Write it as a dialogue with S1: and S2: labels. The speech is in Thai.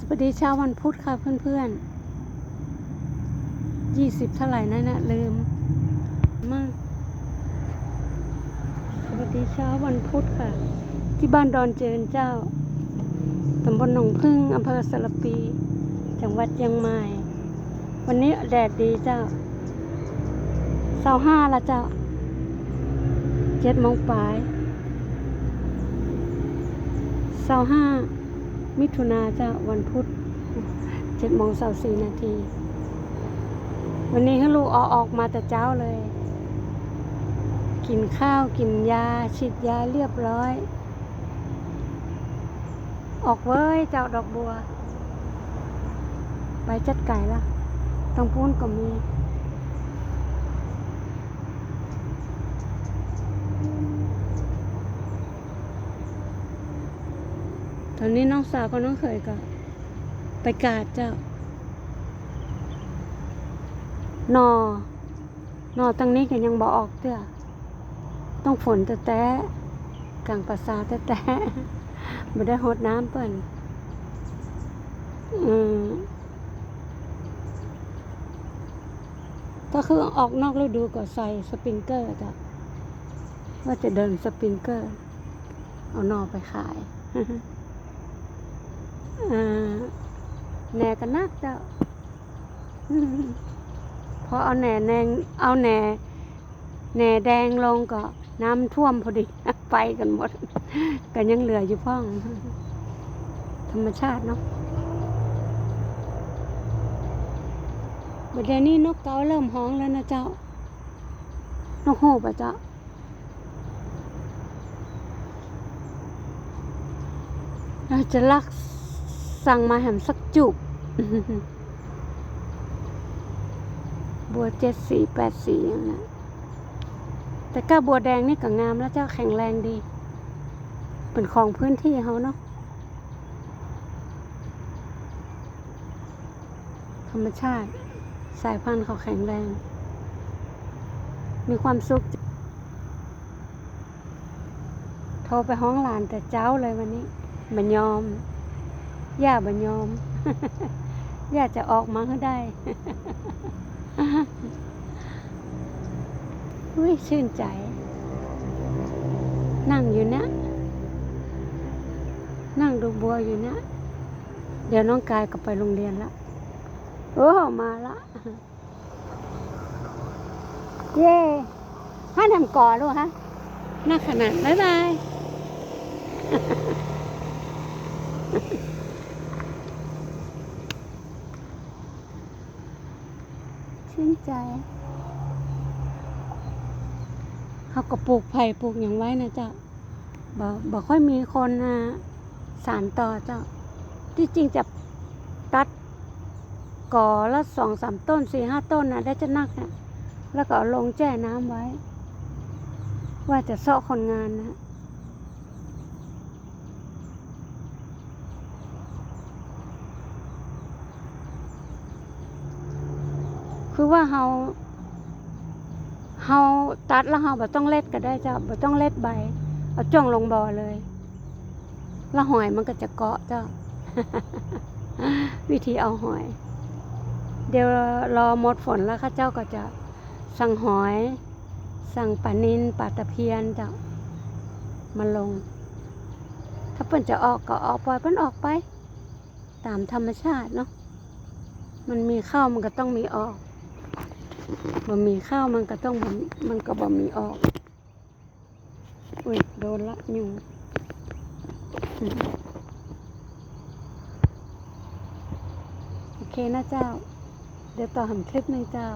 S1: สวัสดีเช้าวันพุธค่ะเพื่อนๆยี่สิบเท่าไหร่นั่นนะลืมมากสวัสดีเช้าวันพุธค่ะ ที่บ้านดอนเจริญเจ้าตำบลหนองพึ่งอำเภอสารปี จังหวัดเชียงใหม่ วันนี้แดดดีเจ้าเสาห้าละเจ้าเจ็ดโมงปลายเสาห้า มิถุนาเจ้าวันพุธเจ็ดโมงสาสี่นาที วันนี้ให้ลูกออกออกมาแต่เจ้าเลย กินข้าวกินยาฉีดยาเรียบร้อย ออกเว้ยเจ้าดอกบัว ไปจัดไก่ละต้องพูนก็มี ตอนนี้น้องสาวกับน้องเขยก็ ไปกาดเจ้านอนอตั้งนี้ก็ยังบอออกเตื้อต้องฝนแต่แต่กลางภาษาแต่แต่ไม่ได้หดน้ำเปิ่นอืมก็คือออกนอกฤดูก็ใส่สปริงเกอร์จ้ะว่าจะเดินสปริงเกอร์ เอานอไปขาย แหน่กันนักเจ้าพอเอาแหน่แดงเอาแหน่แหน่แดงลงก็น้ำท่วมพอดีไปกันหมด กันยังเหลืออยู่พ่อง ธรรมชาติเนาะบัดเดี๋ยวนี้นกเกาเริ่มฮ้องแล้วนะเจ้า นกฮูกอะเจ้าเราจะลัก สั่งมาแหมสักจุบบัวเจ็ดสีแปดสีอย่างนั้แต่ก้าบัวแดงนี่ก็งามแล้วเจ้าแข็งแรงดี เป็นของพื้นที่เขาเนาะธรรมชาติ สายพันธุ์เขาแข็งแรง มีความสุข โทรไปห้องหลานแต่เจ้าเลยวันนี้บัญยอม ย่าบัญยอม ย่าจะออกมาให้ได้อุ้ยชื่นใจ นั่งอยู่นะ นั่งดูบัวอยู่นะ เดี๋ยวน้องกายก็ไปโรงเรียนละโอ้มาละ เย่ให้ทำก่อลูกฮะน่าขนาดบ๊ายบาย ชื่นใจ เขาก็ปลูกไผ่ปลูกอย่างไว้นะเจ้าบ่บ่ค่อยมีคนนะสารต่อเจ้า ที่จริงจะตัดก่อละสองสามต้นสี่ห้าต้นนะได้จะนักนะแล้วก็เอาลงแจ้น้ำไว้ ว่าจะเสาะคนงานนะ คือว่าเฮาเฮาตัดแล้วเฮาบ่ต้องเล็ดก็ได้จ้ะบ่ต้องเล็ดใบ เอาจ้องลงบ่อเลย แล้วหอยมันก็จะเกาะจ้ะวิธีเอาหอย เดี๋ยวรอหมดฝนแล้วข้าเจ้าก็จะสั่งหอย สั่งปลานินปลาตะเพียนจ้ะมาลง ถ้าเปิ้นจะออกก็ออกปล่อยเปิ้นออกไป ตามธรรมชาติเนาะมันมีเข้ามันก็ต้องมีออก บะหมี่ข้าวมันก็ต้องมันก็บะหมี่ออก อุ้ยโดนละยุงโอเคนะเจ้า เดี๋ยวต่อหันคลิปหนึงเจ้า